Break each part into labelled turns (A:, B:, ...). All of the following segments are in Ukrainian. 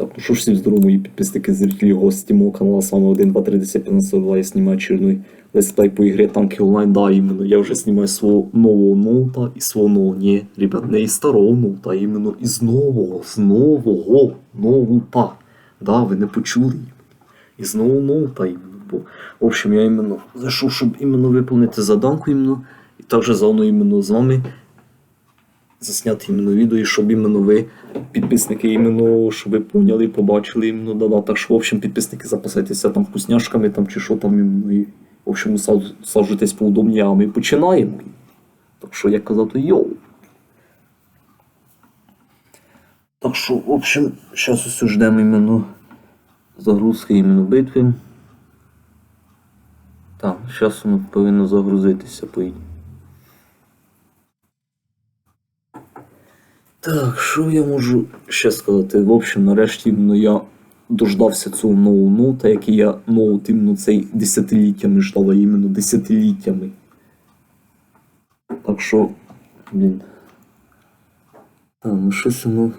A: Ну що ж всім здорово, мої підписники, зрителі, гості мого каналу, з вами 1, 2, 3, 10, 15, 42, я знімаю очередной летсплей по ігрі Танки Онлайн, да, іменно, я вже знімаю свого нового ноута і свого нового, ні, ребят, не із старого ноута, а іменно із нового, з нового ноута, да, ви не почули, із нового ноута, іменно, бо, в общем, я іменно зайшов, щоб іменно виповнити заданку, іменно, і також заодно іменно з вами засняти іменно відео, і щоб іменно ви, підписники, іменно, щоб ви поняли, побачили іменно да, Так що, в общем, підписники, запасайтеся там вкусняшками там, чи що там іменно. І, в общем, сад- саджуйтесь поудобніше, а ми починаємо. Так що, як казати, йоу. Так що, в общем, зараз ось ждемо іменно загрузки іменно битви. Так, зараз воно повинно загрузитися, по ідеї. Так, що я можу ще сказати? В общем, нарешті іменно я дождався цього нового ноута, який я ноут іменно цей десятиліттями ждав, а іменно десятиліттями. Так що, блін. А, ну щось воно.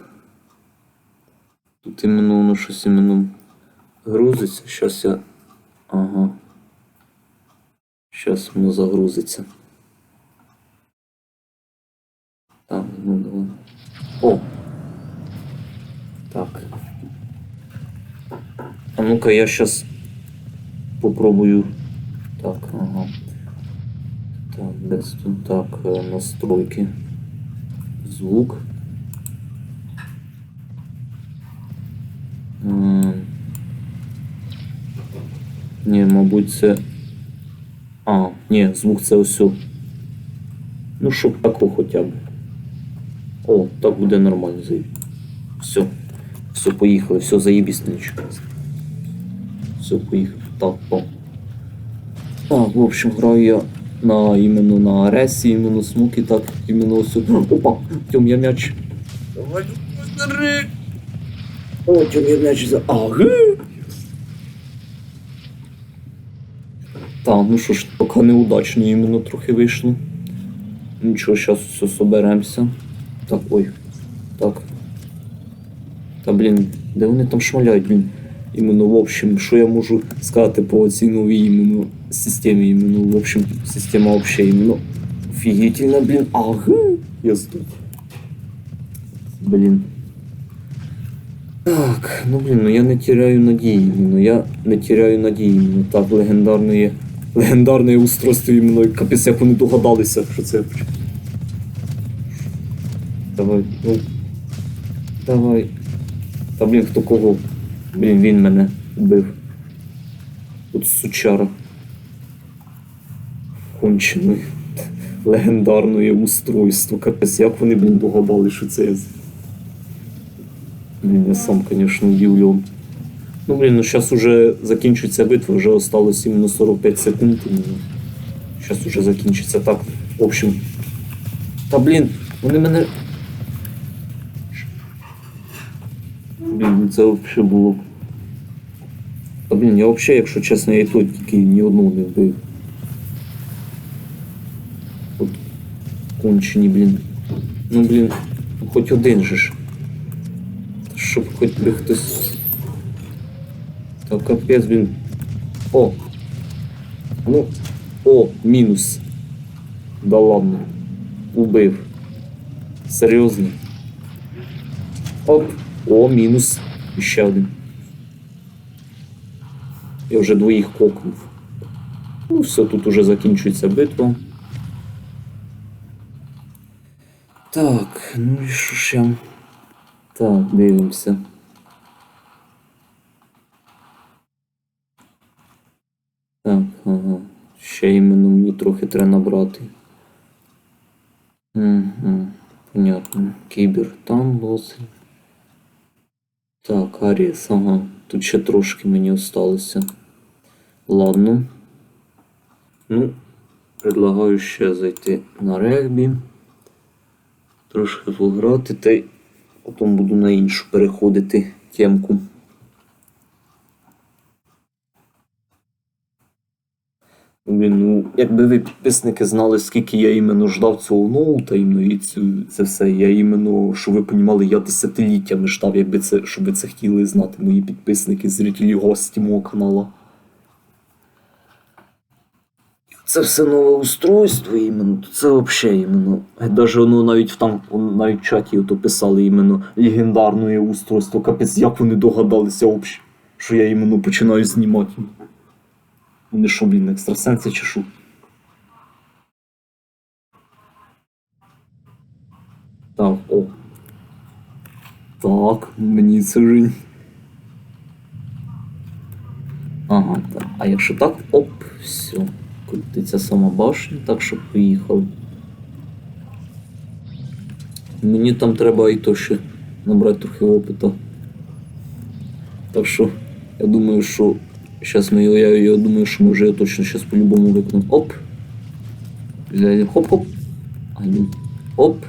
A: Тут іменно воно щось іменно грузиться. Щас я. Ага. Щас воно загрузиться. О! Так. А ну-ка я сейчас попробую. Так, ага. Так, десь тут так, е, настройки. Звук. Ні, мабуть, це. А, ні, звук це ось. Ну, щоб тако хоча б. О, так буде нормально заїб. Все. Все, поїхали, все, заїбісь нічого. Все, поїхали. Так, о. Так, в общем, граю я на іменно на Аресі, іменно смуки, так, іменно ось. Опа, Тьом, я м'яч. Давай, бери. О, Тьом, я м'яч за. Ага. Так, ну що ж, поки неудачно іменно трохи вийшло. Нічого, зараз все соберемося. Так, ой. Так. Та блін, де вони там шмаляють, блін. Іменно, в общем, що я можу сказати по цій новій іменно системі, іменно, в общем, система вообще іменно офігітельна, блін. Ага, я здох. Блін. Так, ну блін, ну я не теряю надії, ну я не теряю надії, ну так, легендарне, легендарне устройство іменно, капець, як вони догадалися, що це. Давай, ну. Давай. Та блін, хто кого? Блін, він мене вбив. Тут сучара. Кончене. Легендарне устройство. Капець, як вони, блін, догадали, що це. Блін, я сам, звісно, удивлен. Ну, блін, ну зараз уже закінчується битва, вже осталось іменно 45 секунд. Зараз уже закінчиться так. В общем. Та блін, вони мене. Блін, це взагалі було. Та блін, я взагалі, якщо чесно, я і тут тільки ні одного не вбив. От кончені, блін. Ну блін, хоч один же ж. Щоб хоч би хтось. Та капець, блін. О! Ну. О, мінус. Да ладно. Убив. Серйозно. Оп. О, мінус. Ще один. Я вже двоїх кокнув. Ну, все, тут уже закінчується битва. Так, ну і що я. Так, дивимося. Так, ага. Ще іменно мені трохи треба набрати. Угу, понятно. Кібер там лоси. Так, Аріс, ага. Тут ще трошки мені осталося. Ладно. Ну, предлагаю ще зайти на регбі. Трошки пограти, та й потім буду на іншу переходити темку. Блін, ну, якби ви підписники знали, скільки я іменно ждав цього ноута, іменно і цю, це все. Я іменно, щоб ви понімали, я десятиліттями ждав, якби це, щоб ви це хотіли знати, мої підписники, зрителі, гості мого канала. Це все нове устройство іменно, це взагалі іменно. Даже воно навіть в там, навіть в чаті ото писали іменно легендарне устройство. Капець, як вони догадалися що я іменно починаю знімати. Вони що, блін, екстрасенси чи що? Так, о. Так, мені це вже. Ага, так. А якщо так, оп, все. Крутиться сама башня, так що поїхав. Мені там треба і то ще набрати трохи опиту. Так що, я думаю, що. Сейчас ми його, я, я думаю, що ми вже точно зараз по-любому виконемо. Оп. Хоп-хоп. Ні. Оп.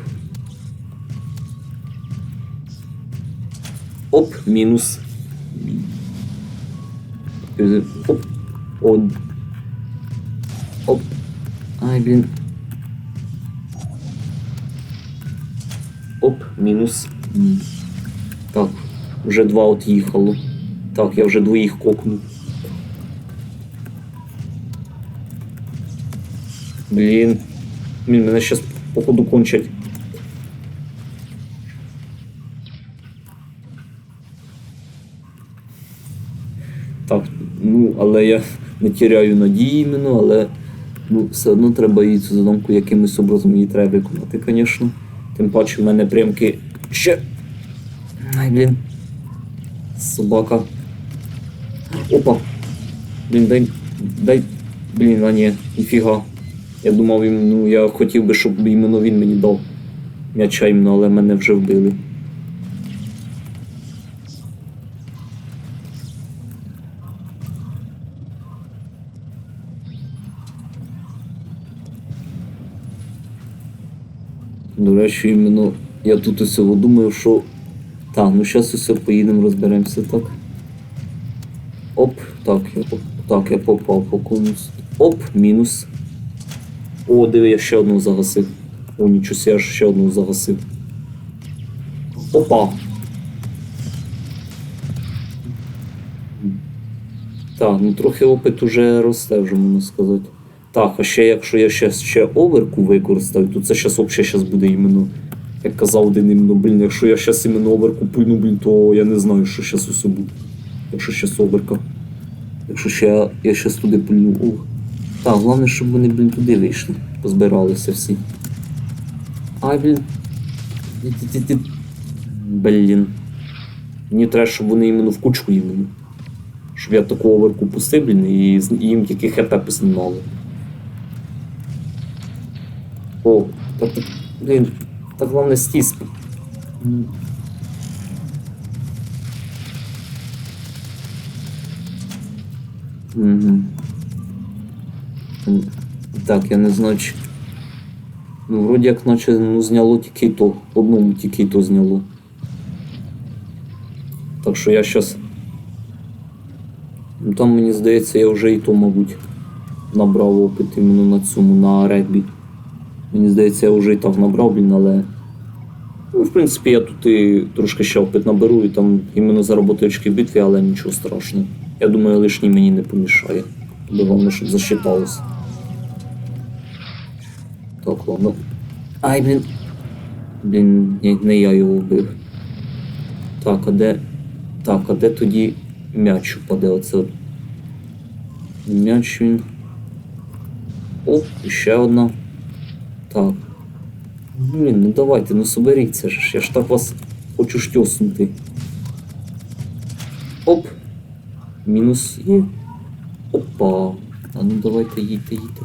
A: Оп, мінус. Оп. О. Оп. Ай, блін. Оп, мінус. Так, вже два от їхало. Так, я вже двоїх кокнув. Блін. Блін, мене щас походу кончать. Так, ну, але я не тіряю надії іменно, але ну, все одно треба її цю задумку якимось образом її треба виконати, звісно. Тим паче в мене прямки ще. Ай, блін. Собака. Опа. Блін, дай. Дай. Блін, а ні, ніфіга. Я думав, ну я хотів би, щоб іменно він мені дав м'яча іменно, але мене вже вбили. До речі, іменно я тут усього думаю, що. Так, ну зараз усе поїдемо, розберемося, так. Оп, так, я так, я попав по комусь. Оп, мінус. О, диви, я ще одну загасив. О, нічого я ще одну загасив. Опа. Так, ну трохи опит уже росте, вже можна сказати. Так, а ще якщо я ще, ще оверку використаю, то це зараз взагалі буде іменно. Як казав один іменно, блін, якщо я зараз іменно оверку пульну, блін, то я не знаю, що зараз усе буде. Якщо ще оверка. Якщо ще я, щас туди пульну. Ух. Так, головне, щоб вони, блін, туди вийшли. Позбиралися всі. Ай, блін. Блін. Мені треба, щоб вони іменно в кучку іменно. Щоб я таку оверку пустив, блін, і, їм тільки хп познімали. О, так, блін, так головне стіс. М. Угу. Так, я не знаю, чи... Ну, вроді як наче ну, зняло тільки то. Одному тільки то зняло. Так що я щас. Ну там мені здається, я вже і то, мабуть, набрав опит іменно на цьому, на регбі. Мені здається, я вже і так набрав, блін, але. Ну, в принципі, я тут і трошки ще опит наберу і там іменно заробити очки битві, але нічого страшного. Я думаю, лишній мені не помішає. Головне, щоб засчиталося. Так, ладно. Ай, блін. Блін, ні, не я його вбив. Так, а де. Так, а де тоді м'яч упаде оце? М'яч він. О, і ще одна. Так. Блін, ну давайте, ну соберіться ж, я ж так вас хочу штьоснути. Оп. Мінус є. Опа. А ну давайте їдьте, їдьте.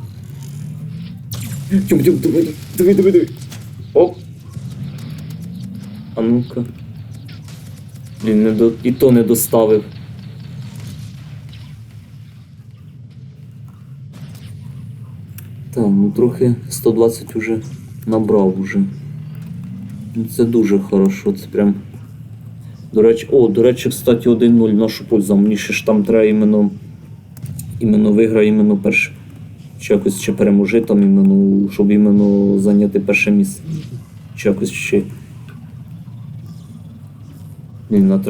A: Тьом, тьом, давай, давай, давай, давай. Оп. А ну-ка. Блін, не до... і то не доставив. Так, ну трохи 120 уже набрав уже. Ну, Це дуже хорошо, це прям. До речі, о, до речі, кстати, 1-0 нашу пользу. Мені ще ж там треба іменно. Іменно виграю іменно перше. Чи якось ще переможи там іменно, щоб іменно зайняти перше місце. Чи якось ще. Ні, на